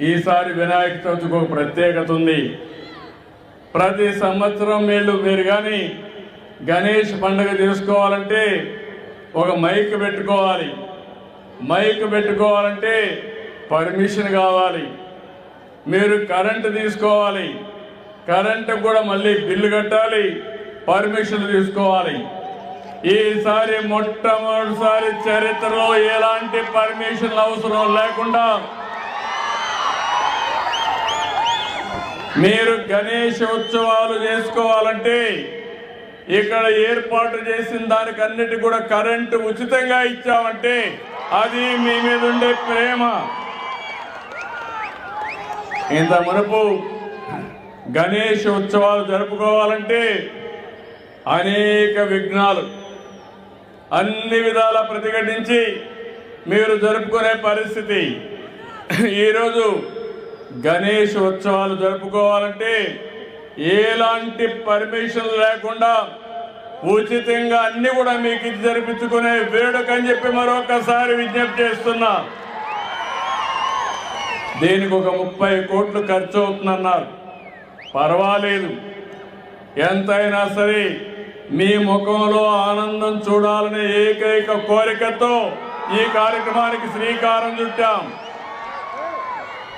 ఈసారి వినాయక చవితికి ఒక ప్రత్యేకత ఉంది. ప్రతి సంవత్సరం వీళ్ళు మీరు కానీ గణేష్ పండుగ చేసుకోవాలంటే ఒక మైక్ పెట్టుకోవాలి. మైక్ పెట్టుకోవాలంటే పర్మిషన్ కావాలి. మీరు కరెంటు తీసుకోవాలి. కరెంటు కూడా మళ్ళీ బిల్లు కట్టాలి. పర్మిషన్ తీసుకోవాలి. ఈసారి మొట్టమొదటిసారి చరిత్రలో ఎలాంటి పర్మిషన్లు అవసరం లేకుండా మీరు గణేష్ ఉత్సవాలు చేసుకోవాలంటే ఇక్కడ ఏర్పాటు చేసిన దానికన్నిటి కూడా కరెంటు ఉచితంగా ఇచ్చామంటే అది మీ మీద ఉండే ప్రేమ. ఇంత మునుపు గణేష్ ఉత్సవాలు జరుపుకోవాలంటే అనేక విఘ్నాలు అన్ని విధాల ప్రతిఘటించి మీరు జరుపుకునే పరిస్థితి. ఈరోజు గణేష్ ఉత్సవాలు జరుపుకోవాలంటే ఎలాంటి పర్మిషన్ లేకుండా ఉచితంగా అన్ని కూడా మీకు ఇది జరిపించుకునే వేడుక అని చెప్పి మరొకసారి విజ్ఞప్తి చేస్తున్నా. దీనికి ఒక ముప్పై కోట్లు ఖర్చు అవుతుందన్నారు. పర్వాలేదు. ఎంతైనా సరే మీ ముఖంలో ఆనందం చూడాలనే ఏకైక కోరికతో ఈ కార్యక్రమానికి శ్రీకారం చుట్టాం.